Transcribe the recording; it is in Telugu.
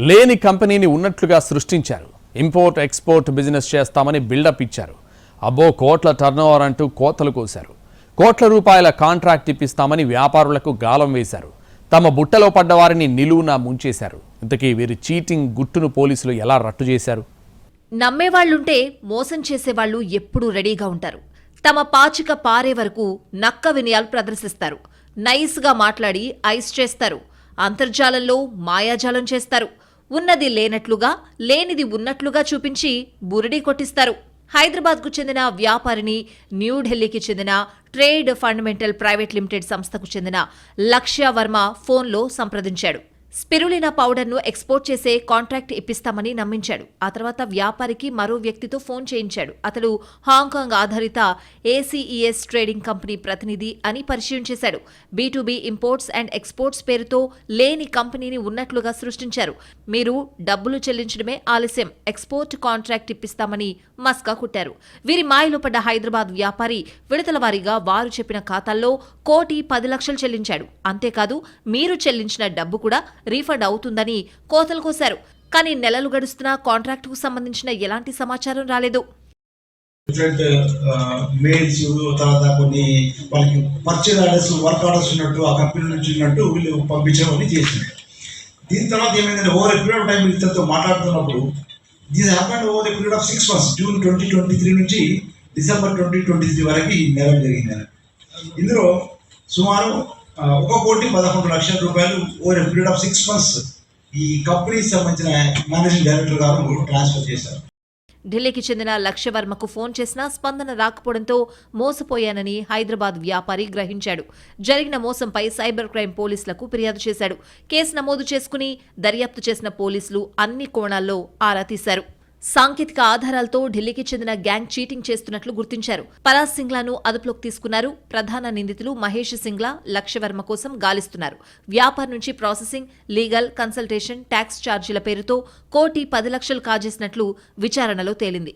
లేని కంపెనీని ఉన్నట్లుగా సృష్టించారు. ఇంపోర్ట్ ఎక్స్పోర్ట్ బిజినెస్ చేస్తామని బిల్డప్ ఇచ్చారు. అబ్బో కోట్ల టర్నోవర్ అంటూ కోతలు కోశారు. కోట్ల రూపాయల కాంట్రాక్ట్ ఇప్పిస్తామని వ్యాపారులకు గాలం వేశారు. తమ బుట్టలో పడ్డ వారిని నిలువున ముంచేశారు. ఇంతకీ వీరి చీటింగ్ గుట్టును పోలీసులు ఎలా రట్టు చేశారు? నమ్మేవాళ్ళుంటే మోసం చేసేవాళ్ళు ఎప్పుడూ రెడీగా ఉంటారు. తమ పాచిక పారే వరకు నక్క వినయాలు ప్రదర్శిస్తారు. నైస్గా మాట్లాడి ఐస్ చేస్తారు. అంతర్జాలంలో మాయాజాలం చేస్తారు. ఉన్నది లేనట్లుగా లేనిది ఉన్నట్లుగా చూపించి బురడీ కొట్టిస్తారు. హైదరాబాద్కు చెందిన వ్యాపారిని న్యూఢిల్లీకి చెందిన ట్రేడ్ ఫండమెంటల్ ప్రైవేట్ లిమిటెడ్ సంస్థకు చెందిన లక్ష్య వర్మ ఫోన్లో సంప్రదించాడు. స్పిరులినా పౌడర్ను ఎక్స్పోర్ట్ చేసే కాంట్రాక్ట్ ఇప్పిస్తామని నమ్మించాడు. ఆ తర్వాత వ్యాపారికి మరో వ్యక్తితో ఫోన్ చేయించాడు. అతడు హాంకాంగ్ ఆధారిత ఏసీఈఎస్ ట్రేడింగ్ కంపెనీ ప్రతినిధి అని పరిచయం చేశాడు. బీ ఇంపోర్ట్స్ అండ్ ఎక్స్పోర్ట్స్ పేరుతో లేని కంపెనీని ఉన్నట్లుగా సృష్టించారు. మీరు డబ్బులు చెల్లించడమే ఆలస్యం. ఎక్స్పోర్ట్ కాంట్రాక్ట్ ఇప్పిస్తామని మస్కా కుట్టారు. వీరి మాయలో పడ్డ హైదరాబాద్ వ్యాపారి విడతల వారీగా వారు చెప్పిన ఖాతాల్లో కోటి పది లక్షలు చెల్లించాడు. అంతేకాదు మీరు చెల్లించిన డబ్బు కూడా రీఫండ్ అవుతుందని కోతలు కోశారు. కానీ నెలలు గడుస్తున్నా కాంట్రాక్టుకు సంబంధించిన ఎలాంటి సమాచారం రాలేదు. డిఫరెంట్ మెయిల్స్ uh, తర్వాత కొన్ని వాళ్ళకి పర్చేజ్ ఆర్డర్స్ వర్క్ ఆర్డర్స్ ఉన్నట్టు ఆ కంపెనీ నుంచి ఉన్నట్టు వీళ్ళు పంపించడం అని చేసింది. దీని తర్వాత ఏమైందంటే over a period of time వీళ్ళతో మాట్లాడుతున్నప్పుడు these happened over a period of six months June twenty twenty three నుంచి డిసెంబర్ ట్వంటీ ట్వంటీ త్రీ వరకు ఈ నెల జరిగింది ఇందులో సుమారు ఒక కోటి పదకొండు లక్షల రూపాయలు over period of six months ఈ కంపెనీకి సంబంధించిన మేనేజింగ్ డైరెక్టర్ గారు ట్రాన్స్ఫర్ చేశారు. ఢిల్లీకి చెందిన లక్ష్యవర్మకు ఫోన్ చేసినా స్పందన రాకపోవడంతో మోసపోయానని హైదరాబాద్ వ్యాపారి గ్రహించాడు. జరిగిన మోసంపై సైబర్ క్రైమ్ పోలీసులకు ఫిర్యాదు చేశాడు. కేసు నమోదు చేసుకుని దర్యాప్తు చేసిన పోలీసులు అన్ని కోణాల్లో ఆరా తీశారు. సాంకేతిక ఆధారాలతో ఢిల్లీకి చెందిన గ్యాంగ్ చీటింగ్ చేస్తున్నట్లు గుర్తించారు. పరాజ్ సింగ్లాను అదుపులోకి తీసుకున్నారు. ప్రధాన నిందితులు మహేష్ సింగ్లా లక్ష్యవర్మ కోసం గాలిస్తున్నారు. వ్యాపార్ నుంచి ప్రాసెసింగ్ లీగల్ కన్సల్టేషన్ ట్యాక్స్ ఛార్జీల పేరుతో కోటి పది లక్షలు కాజేసినట్లు విచారణలో తేలింది.